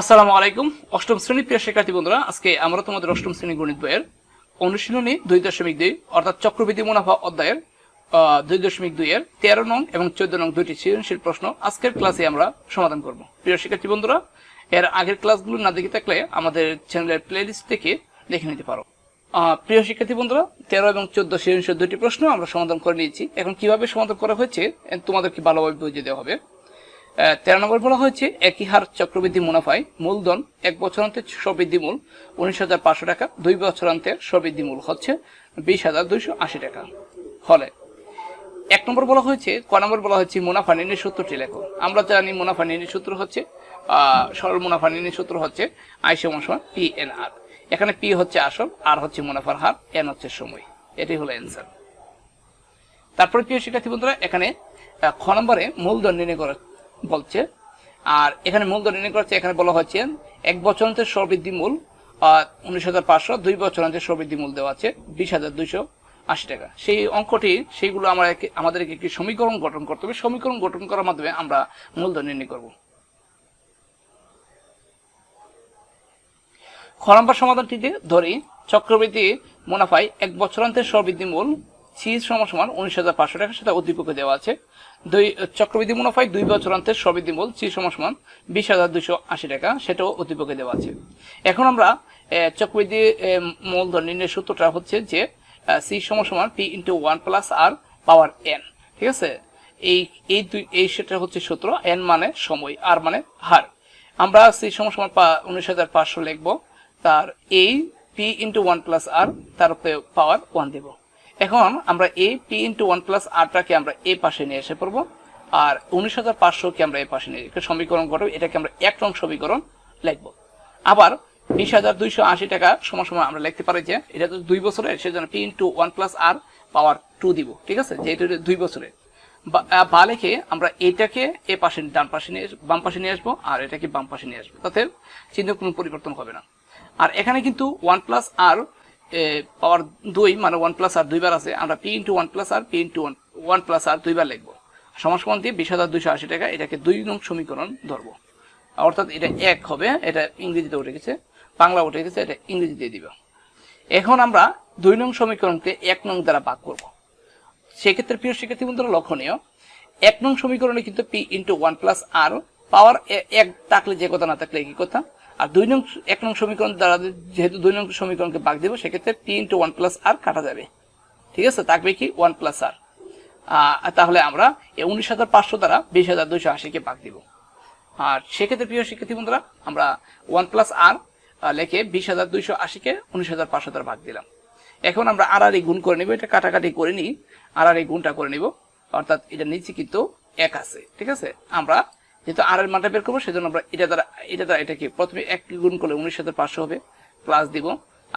আসসালামু আলাইকুম। অষ্টম শ্রেণি প্রিয় শিক্ষার্থী বন্ধুরা, আজকে আমরা তোমাদের অষ্টম শ্রেণি গণিত বইয়ের অনুশীলনী দুই দশমিক দুই, অর্থাৎ চক্রবৃদ্ধি মুনাফা অধ্যায়ের দুই দশমিক দুই এর তেরো নং এবং চোদ্দ নং দুইটি সৃজনশীল প্রশ্ন আজকের ক্লাসে আমরা সমাধান করব। প্রিয় শিক্ষার্থী বন্ধুরা, এর আগের ক্লাসগুলো না দেখে থাকলে আমাদের চ্যানেলের প্লেলিস্ট থেকে দেখে নিতে পারো। প্রিয় শিক্ষার্থী বন্ধুরা, তেরো এবং চোদ্দ সৃজনশীল দুইটি প্রশ্ন আমরা সমাধান করে নিয়েছি। এখন কীভাবে সমাধান করা হয়েছে, তোমাদেরকে ভালোভাবে বুঝিয়ে দেওয়া হবে। তেরো নম্বর বলা হয়েছে, একই হার চক্রবৃদ্ধি মুনাফায় মূলধন এক বছর বছরান্তে সবৃদ্ধি মূল উনিশ হাজার পাঁচশো টাকা, দুই বছর বছরান্তে সবৃদ্ধি মূল হচ্ছে বিশ হাজার দুইশো আশি টাকা। হলে এক নম্বর বলা হয়েছে, ক নম্বর বলা হচ্ছে মুনাফা নির্ণয় সূত্রটি লেখো। আমরা জানি মুনাফা নির্ণয় সূত্র হচ্ছে সরল মুনাফা নির্ণয় সূত্র হচ্ছে আই সমান পি এন আর। এখানে পি হচ্ছে আসল, আর হচ্ছে মুনাফার হার, এন হচ্ছে সময়। এটাই হলো অ্যান্সার তারপরে প্রিয় শিক্ষার্থী বন্ধুরা, এখানে খ নম্বরে মূলধন নির্ণয় করা বলছে। আর এখানে মূলধন নির্ণয় করা হচ্ছে এখানে বলা হচ্ছে, এক বছর বছরান্তের সবৃদ্ধি মূল উনিশ হাজার পাঁচশো, দুই বছরান্তের সবৃদ্ধি মূল দেওয়া আছে, বিশ হাজার দুইশো আশি টাকা। সেই অঙ্কটি, সেইগুলো আমরা আমাদেরকে একটি সমীকরণ গঠন করতে হবে। সমীকরণ গঠন করার মাধ্যমে আমরা মূলধন নির্ণয় করব। খ সমাধানটিতে ধরি, চক্রবৃদ্ধি মুনাফায় এক বছরান্তের সবৃদ্ধি মূল সি সমান সমান উনিশ হাজার পাঁচশো টাকা, সেটা উদ্দীপকে দেওয়া আছে। দুই, চক্রবৃদ্ধি মুনাফায় দুই বছর বছরান্তের সবৃদ্ধি মূল, সি সমান সমান বিশ হাজার দুশো আশি টাকা, সেটাও উদ্দীপকে দেওয়া আছে। এখন আমরা চক্রবৃদ্ধি মূলধন নির্ণয়ের সূত্রটা হচ্ছে যে সি সমান সমান P into one plus R power N, ঠিক আছে? এই এই দুই, এই সেটা হচ্ছে সূত্র, এন মানে সময়, আর মানে হার। আমরা সি সমান সমান উনিশ হাজার পাঁচশো লিখব, তার এই P into one plus R, তার পাওয়ার ওয়ান দেব। এখন আমরা এই পি ইন্টু ওয়ান প্লাস আরটাকে আমরা এই পাশে নিয়ে এসে পড়ব, আর উনিশ হাজার পাঁচশোকে আমরা এই পাশে নিয়ে সমীকরণ করব, এটাকে আমরা এক নং সমীকরণ লিখব। আবার বিশ হাজার দুইশো আশি টাকা সমান সমান আমরা লিখতে পারি যে, এটা তো দুই বছরের, সেজন্য P into one plus R power two দিব, ঠিক আছে? যেহেতু দুই বছরের। বা লিখে আমরা এটাকে এ পাশে, ডান পাশে নিয়ে বাম পাশে নিয়ে আসব, আর এটাকে বাম পাশে নিয়ে আসব। তাতে চিহ্ন কোনো পরিবর্তন হবে না। আর এখানে কিন্তু ওয়ান প্লাস আর পাওয়ার দুই মানে ওয়ান প্লাস আর দুইবার আছে, আমরা P into one plus R P into one one plus R দুইবার লিখব। সমান সমান দিয়ে বিশ হাজার দুইশো আশি টাকা, এটাকে দুই নং সমীকরণ ধরবো। অর্থাৎ এটা এক হবে, এটা ইংরেজিতে উঠে গেছে, বাংলা উঠে গেছে, এটা ইংরেজিতে দিব। এখন আমরা দুই নং সমীকরণকে এক নং দ্বারা ভাগ করব। সেক্ষেত্রে প্রিয় শিক্ষার্থী বন্ধুরা, লক্ষণীয়। এক নং সমীকরণে কিন্তু P into one plus R power এক থাকলে যে কথা না থাকলে একই কথা। আর দুই নং, এক নং সমীকরণ দ্বারা যেহেতু দুই নং সমীকরণকে ভাগ দেবো, সেক্ষেত্রে P into one plus R কাটা যাবে। ঠিক আছে? থাকবে কি ওয়ান প্লাস আর। তাহলে আমরা উনিশ হাজার পাঁচশো দ্বারা বিশ হাজার দুইশো আশিকে ভাগ দিব। আর সেক্ষেত্রে প্রিয় শিক্ষার্থী বন্ধুরা, আমরা ওয়ান প্লাস আর লেখে বিশ হাজার দুইশো আশিকে উনিশ হাজার পাঁচশো দ্বারা ভাগ দিলাম। এখন আমরা আর আর গুণ করে নিব, এটা কাটাকাটি করে নিই। আর আর গুণটা করে নিব, অর্থাৎ এটা নিচে কিন্তু এক আছে। ঠিক আছে? আমরা যেহেতু আর এর মানটা বের করব, সেজন্য আমরা এটা দ্বারা এটা দ্বারা এটাকে প্রথমে এক গুণ করলে উনিশ হাজার পাঁচশো হবে প্লাস দিব।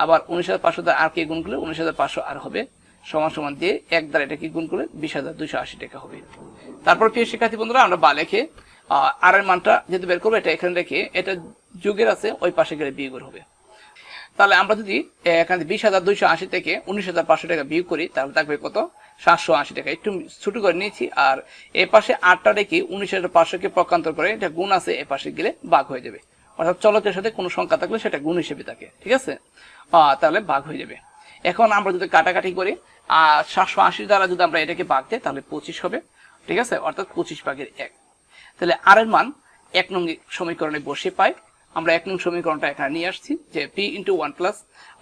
আবার উনিশ হাজার পাঁচশো দ্বারা আর কে গুণ করলে উনিশ হাজার পাঁচশো আর হবে। সমান সমান দিয়ে এক দ্বারা এটাকে গুণ করলে বিশ হাজার দুইশো আশি টাকা হবে। তারপর প্রিয় শিক্ষার্থী বন্ধুরা, আমরা বা লেখে আর এর মানটা যেহেতু বের করব, এটা এখানে রেখে এটা যুগের আছে, ওই পাশে গেলে বিয়োগের হবে। তাহলে আমরা যদি এখানে বিশ হাজার দুইশো আশি থেকে উনিশ হাজার পাঁচশো টাকা বিয়োগ করি, তাহলে থাকবে কত? সাতশো আশি টাকা। একটু ছোট করে নিয়েছি, আর এ পাশে আটটা রেখে উনিশ হাজার পাঁচশোকে প্রকান্তর করে এটা গুণ আছে, এ পাশে গেলে বাঘ হয়ে যাবে। অর্থাৎ চলকের সাথে কোনো সংখ্যা থাকলে সেটা গুণ হিসেবে থাকে, ঠিক আছে? তাহলে বাঘ হয়ে যাবে। এখন আমরা যদি কাটাকাটি করি আর সাতশো আশি দ্বারা যদি আমরা এটাকে বাঘ দেয় তাহলে পঁচিশ হবে, ঠিক আছে? অর্থাৎ পঁচিশ ভাগের এক। তাহলে আর এর মান এক নং সমীকরণে বসে পাই। আমরা এক নং সমীকরণটা এখানে নিয়ে আসছি, যে P into one plus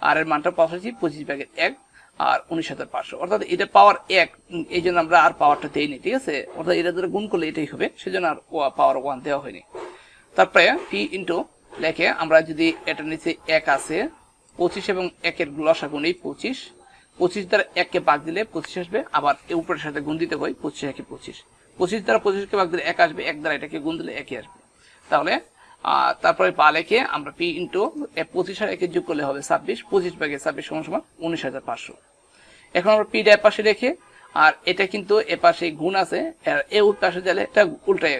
R এর মানটা পাচ্ছি পঁচিশ ভাগের এক। আর উনিশ হাজার পাঁচশো। অর্থাৎ এটা পাওয়ার এক, এই জন্য আমরা আর পাওয়ারটা দেইনি, ঠিক আছে? অর্থাৎ এটা ধরে গুণ করলে এটাই হবে, সেজন্য আর পাওয়ার ওয়ান দেওয়া হয়নি। তারপরে পি ইন্টু লেখে আমরা যদি এটা নিচে এক আছে, পঁচিশ এবং একের লসা গুণ পঁচিশ পঁচিশ দ্বারা এককে ভাগ দিলে পঁচিশ আসবে, আবার উপরের সাথে গুণ দিতে হয় পঁচিশ, একে পঁচিশ। পঁচিশ দ্বারা পঁচিশকে ভাগ দিলে এক আসবে, এক দ্বারা এটাকে গুণ দিলে একই আসবে। তাহলে তারপরে পা লেখে আমরা পি ইন্টু পঁচিশ আর একে যোগ করলে হবে ছাব্বিশ, পঁচিশ ভাগে ছাব্বিশ সমান সমান উনিশ হাজার পাঁচশো। এখন আমরা পিটা পাশে রেখে আর এটা কিন্তু এ পাশে গুণ আছে এ পাশে গেলে এটা উল্টায়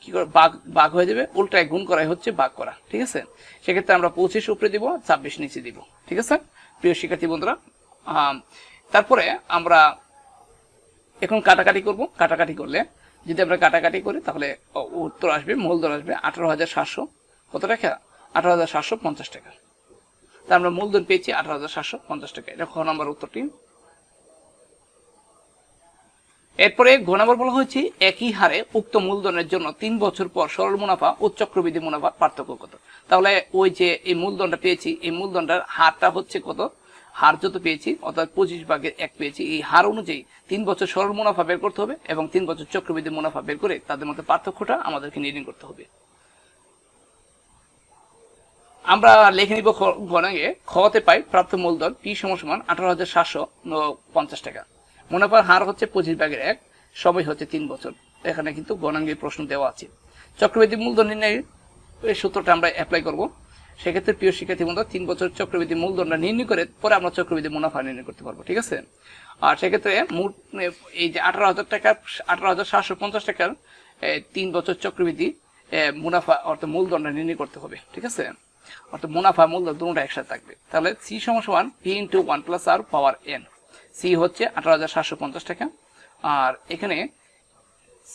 কি করে, বাঘ বাঘ হয়ে যাবে, উল্টায় গুণ করাই হচ্ছে বাঘ করা, ঠিক আছে? সেক্ষেত্রে আমরা পঁচিশ উপরে দিব, ছাব্বিশ নিচে দিব, ঠিক আছে? প্রিয় শিক্ষার্থী বন্ধুরা তারপরে আমরা এখন কাটাকাটি করব, কাটাকাটি করলে যদি আমরা কাটাকাটি করি, তাহলে উত্তর আসবে মূলধন আসবে আঠারো হাজার সাতশো, কত টাকা? আঠারো হাজার সাতশো পঞ্চাশ টাকা। আমরা মূলধন পেয়েছি আঠারো হাজার সাতশো পঞ্চাশ টাকা এটা খ নম্বর উত্তরটি। এরপরে ঘ নম্বর বলা হয়েছে, একই হারে উক্ত মূলধনের জন্য তিন বছর পর সরল মুনাফা ও চক্রবৃদ্ধি মুনাফার পার্থক্য কত? তাহলে ওই যে এই মূলধনটা পেয়েছি, এই মূলধনটার হারটা হচ্ছে কত? হার যত পেয়েছি, অর্থাৎ পঁচিশ ভাগের এক পেয়েছি, এই হার অনুযায়ী তিন বছর সরল মুনাফা বের করতে হবে এবং তিন বছর চক্রবৃদ্ধি মুনাফা বের করে তাদের মধ্যে পার্থক্যটা আমাদেরকে নির্ণয় করতে হবে। আমরা লিখে নিব ঘনাঙ্গে খতে পাই প্রাপ্ত মূলধন পি সমান আঠারো হাজার সাতশো পঞ্চাশ টাকা। মুনাফার হার হচ্ছে পঁচিশ ভাগের এক, সময় হচ্ছে তিন বছর। এখানে কিন্তু গণাঙ্গের প্রশ্ন দেওয়া আছে। চক্রবৃদ্ধি মূলধন নির্ণয়ের সূত্রটা আমরা অ্যাপ্লাই করব। সেক্ষেত্রে প্রিয় শিক্ষার্থী বন্ধু তিন বছর চক্রবৃদ্ধি মূলধনটা নির্ণয় করে পরে আমরা চক্রবৃদ্ধি মুনাফা নির্ণয় করতে পারব, ঠিক আছে? আর সেক্ষেত্রে এই যে আঠারো হাজার টাকা, আঠারো হাজার সাতশো পঞ্চাশ টাকার তিন বছর চক্রবৃদ্ধি মুনাফা অর্থাৎ মূলধনটা নির্ণয় করতে হবে, ঠিক আছে? অর্থাৎ মুনাফা মূলধন দুটোটা একসাথে থাকবে। তাহলে সি সমান P into one plus R power N C হচ্ছে আঠারো হাজার সাতশো পঞ্চাশ টাকা। আর এখানে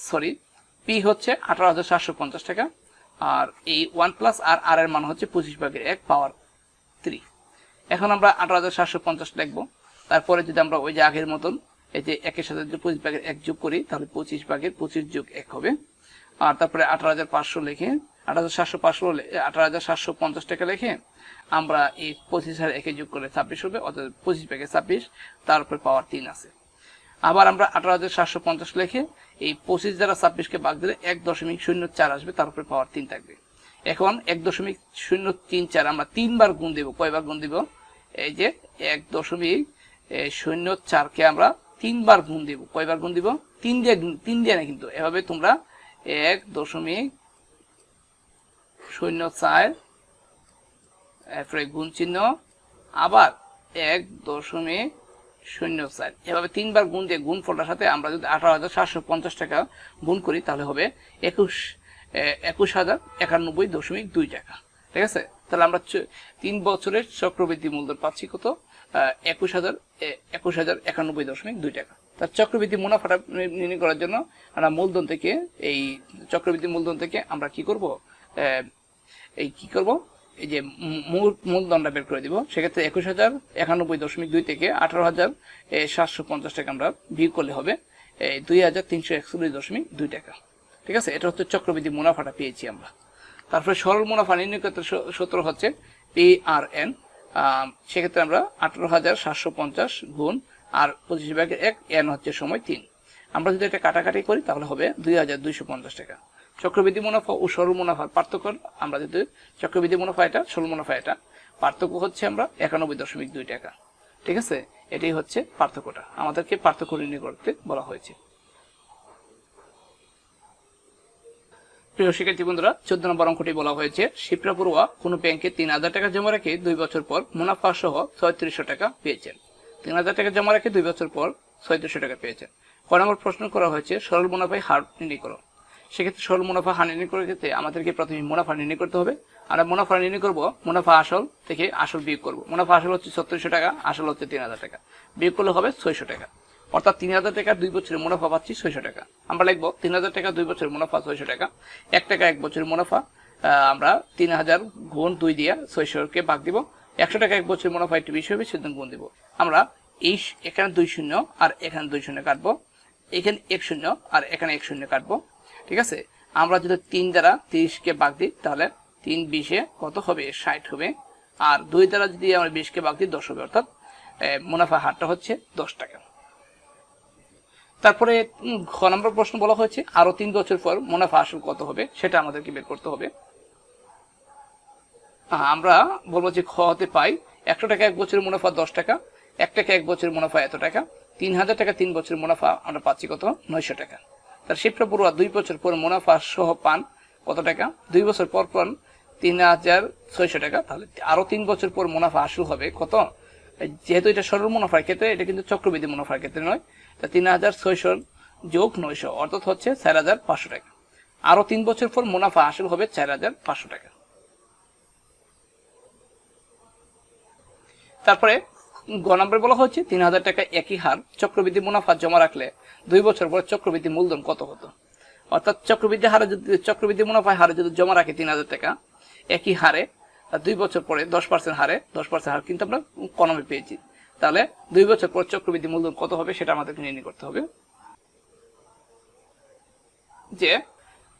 সরি পি হচ্ছে আঠারো হাজার সাতশো পঞ্চাশ টাকা। আর এই ওয়ান প্লাস আর আর এর মান হচ্ছে পঁচিশ ভাগের এক পাওয়ার থ্রি এখন আমরা আঠারো হাজার সাতশো পঞ্চাশ লিখব তারপরে যদি আমরা ওই যে আগের মতন, এই যে একের সাথে যদি পঁচিশ ভাগের এক যোগ করি, তাহলে পঁচিশ ভাগের পঁচিশ যোগ এক হবে। আর তারপরে আঠারো হাজার পাঁচশো লিখে আঠারো হাজার সাতশো পাঁচশো আঠারো হাজার সাতশো পঞ্চাশ টাকা লিখে আমরা এই পঁচিশ হাজার একে যোগ করে ছাব্বিশ হবে, অর্থাৎ পঁচিশ ভাগের ছাব্বিশ, তার উপরে পাওয়ার তিন আছে। আবার আমরা আঠারো হাজার সাতশো পঞ্চাশ লিখে এই পঁচিশ দ্বারা ছাব্বিশকে বাদ দিলে এক দশমিক শূন্য চার আসবে, তার উপরে পাওয়ার তিন থাকবে। এখন এক দশমিক শূন্য তিন চার আমরা তিনবার গুণ দেব, কয়বার গুণ দিব? এই যে এক দশমিক শূন্য চারকে আমরা তিনবার গুণ দেব, কয়বার গুণ দিব? তিন দিয়ে তিন দিয়ে না কিন্তু, এভাবে তোমরা এক দশমিক শূন্য চার এরপরে গুণ চিহ্ন, আবার এক দশমিক শূন্য চার। এভাবে তিনবার গুণ দিয়ে গুণ ফলটার সাথে আমরা যদি আঠারো হাজার সাতশো পঞ্চাশ টাকা গুণ করি, তাহলে হবে একুশ একুশ হাজার একানব্বই দশমিক দুই টাকা। ঠিক আছে? তাহলে আমরা তিন বছরের চক্রবৃদ্ধি মূলধন পাচ্ছি কত? একুশ হাজার একুশ হাজার একানব্বই দশমিক দুই টাকা। তার চক্রবৃদ্ধি মুনাফাটা নির্ণয় করার জন্য আমরা মূলধন থেকে, এই চক্রবৃদ্ধি মূলধন থেকে আমরা কি করব? এই কি করব? এই যে মূল মূলদণ্ডটা বের করে দিব। সেক্ষেত্রে একুশ হাজার, একানব্বই দশমিক দুই থেকে আঠারো হাজার সাতশো পঞ্চাশ টাকা আমরা বিয়োগ করলে হবে এই দুই হাজার তিনশো একচল্লিশ দশমিক দুই টাকা। ঠিক আছে? এটা হচ্ছে চক্রবৃদ্ধি মুনাফাটা পেয়েছি আমরা। তারপরে সরল মুনাফা নির্ণয় সূত্র হচ্ছে পি আর এন সেক্ষেত্রে আমরা আঠারো হাজার সাতশো পঞ্চাশ গুণ আর পঁচিশ ভাগের এক এন হচ্ছে সময় তিন। আমরা যদি এটা কাটাকাটি করি তাহলে হবে দুই হাজার দুইশো পঞ্চাশ টাকা। চক্রবৃদ্ধি মুনাফা ও সরল মুনাফার পার্থক্য আমরা যদি চক্রবৃদ্ধি মুনাফা এটা, সরল মুনাফা এটা, পার্থক্য হচ্ছে আমরা একানব্বই দশমিক দুই টাকা। ঠিক আছে? এটাই হচ্ছে পার্থক্যটা। আমাদেরকে পার্থক্য নির্ণয় করতে বলা হয়েছে। প্রিয় শিক্ষার্থী বন্ধুরা, চোদ্দ নম্বর অঙ্কটি বলা হয়েছে শিপ্রা পড়ুয়া কোনো ব্যাংকে তিন হাজার টাকা জমা রেখে দুই বছর পর মুনাফা সহ ছয়ত্রিশশো টাকা পেয়েছেন। তিন হাজার টাকা জমা রেখে দুই বছর পর ছয়ত্রিশশো টাকা পেয়েছেন। ক নম্বর প্রশ্ন করা হয়েছে, সরল মুনাফায় হার নির্ণয় করো। সেক্ষেত্রে সরল মুনাফা হার নির্ণয় করার ক্ষেত্রে আমাদেরকে প্রথমে মুনাফা নির্ণয় করতে হবে। আমরা মুনাফা নির্ণয় করব মুনাফা আসল থেকে আসল বিয়োগ করব। মুনাফা আসল হচ্ছে ছত্রিশশো টাকা, আসল হচ্ছে তিন হাজার টাকা। বিয়োগ করলে হবে ছয়শো টাকা। অর্থাৎ তিন হাজার টাকা দুই বছরের মুনাফা পাচ্ছি ছয়শো টাকা। আমরা লিখব তিন হাজার টাকা দুই বছরের মুনাফা ছয়শো টাকা। এক টাকা এক বছরের মুনাফা আমরা তিন হাজার গুণ দুই দিয়ে ছয়শোকে ভাগ দিব। একশো টাকা এক বছরের মুনাফা একটু বেশি হবে সেদিন গুণ দিব। আমরা এই এখানে দুই শূন্য আর এখানে দুই শূন্য কাটবো। এখানে এক শূন্য আর এখানে এক শূন্য কাটবো। ঠিক আছে? আমরা যদি তিন দ্বারা তিরিশকে বাগ দিই, তাহলে তিন বিশে কত হবে? ষাট হবে। আর দুই দ্বারা যদি আমরা বিশকে বাগ দিই, দশ হবে। অর্থাৎ মুনাফা হারটা হচ্ছে দশ টাকা। তারপরে খ নম্বর প্রশ্ন বলা হয়েছে, আরও তিন বছর পর মুনাফা আসল কত হবে? সেটা আমাদেরকে বের করতে হবে। আমরা বলব যে, খ হতে পাই, একশো টাকা এক বছরের মুনাফা দশ টাকা, এক টাকা এক বছরের মুনাফা এত টাকা, তিন হাজার টাকা তিন বছরের মুনাফা আমরা পাচ্ছি কত? নয়শো টাকা। তার শিপ্রা পড়ুয়া দুই বছর পর মুনাফা সহ পান কত টাকা? দুই বছর পর পান তিন হাজার ছয়শো টাকা। তাহলে আরও তিন বছর পর মুনাফা আসল হবে। কত? যেহেতু এটা সরল মুনাফার ক্ষেত্রে, এটা কিন্তু চক্রবৃদ্ধি মুনাফার ক্ষেত্রে নয়। তা তিন হাজার ছয়শো যোগ নয়শো, অর্থাৎ হচ্ছে চার হাজার পাঁচশো টাকা। আরও তিন বছর পর মুনাফা আসল হবে চার হাজার পাঁচশো টাকা। তারপরে গ নম্বরে বলা হচ্ছে তিন হাজার টাকা একই হার, চক্রবৃদ্ধি মুনাফা জমা রাখলে দুই বছর পর চক্রবৃদ্ধি মূলধন কত হতো? অর্থাৎ চক্রবৃদ্ধি হারে যদি, চক্রবৃদ্ধি মুনাফা হারে যদি জমা রাখে তিন হাজার টাকা, একই হারে দুই বছর পরে দশ পার্সেন্ট হারে, দশ পার্সেন্ট হার কিন্তু আমরা কলমে পেয়েছি। তাহলে দুই বছর পর চক্রবৃদ্ধি মূলধন কত হবে সেটা আমাদেরকে নির্ণয় করতে হবে। যে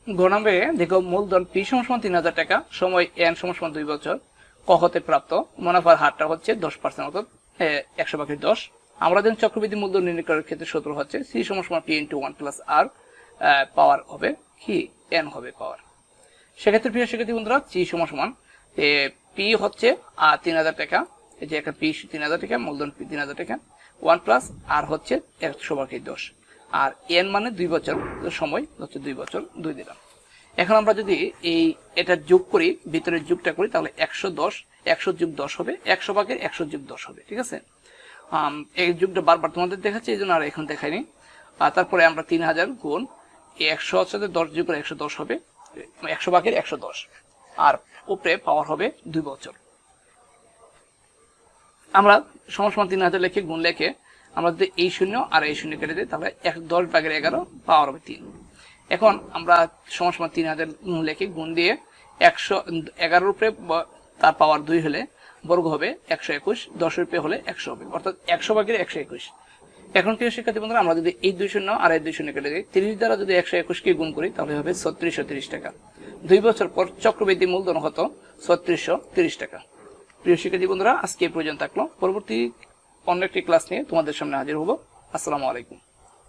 গণাবে দেখো মূলধন পি সমান তিন হাজার টাকা, সময় এন সমান দুই বছর, ক হতে প্রাপ্ত, মুনাফার হারটা হচ্ছে দশ পার্সেন্ট অর্থাৎ একশো ভাগের দশ। আমরা যখন চক্রবৃদ্ধি মূলধন নির্ণয় করার ক্ষেত্রে সূত্র হচ্ছে। সি সমান P into one plus R power হবে কি? এন হবে পাওয়ার সেক্ষেত্রে প্রিয় শিক্ষার্থী বন্ধুরা সি সমান সমান পি হচ্ছে আর তিন হাজার টাকা। এই যে একটা পি তিন হাজার টাকা, মূলধন পি তিন হাজার টাকা। ওয়ান প্লাস আর হচ্ছে একশো ভাগের দশ। আর এন মানে দুই বছর সময়, হচ্ছে দুই বছর দুই দিলাম। এখন আমরা যদি এই, এটা যোগ করি, ভিতরের যোগটা করি, তাহলে একশো দশ একশো যোগ দশ হবে, একশো ভাগের একশো যোগ দশ হবে, ঠিক আছে? এই যুগটা বারবার তোমাদের দেখাচ্ছে, এই জন্য আর এখন দেখাইনি। আর তারপরে আমরা তিন হাজার গুণ একশো সাথে দশ যুগ একশো দশ হবে, একশো ভাগের একশো দশ। আর উপরে পাওয়ার হবে দুই বছর। আমরা সমান তিন হাজার লেখে গুণ লেখে আমরা যদি এই শূন্য আর এই শূন্য কেটে দিই, তাহলে এক দশ ভাগের এগারো পাওয়ার হবে তিন। এখন আমরা সমান সমান তিন হাজার লেখে গুণ দিয়ে একশো, এগারোর উপরে তার পাওয়ার দুই হলে বর্গ হবে একশো একুশ দশের উপরে হলে একশো হবে, অর্থাৎ একশো ভাগের একশো একুশ। এখন প্রিয় শিক্ষার্থী বন্ধুরা, আমরা যদি এই দুই শূন্য আর এই দুই শূন্য কেটে দিই তিরিশ দ্বারা যদি একশো একুশকে গুণ করি, তাহলে হবে ছত্রিশশো তিরিশ টাকা। দুই বছর পর চক্রবৃদ্ধি মূলধন হতো ছত্রিশশো তিরিশ টাকা। প্রিয় শিক্ষার্থী বন্ধুরা, আজকে এই পর্যন্ত থাকল। পরবর্তী অন্য একটি ক্লাস নিয়ে তোমাদের সামনে হাজির হব। আসসালামু আলাইকুম।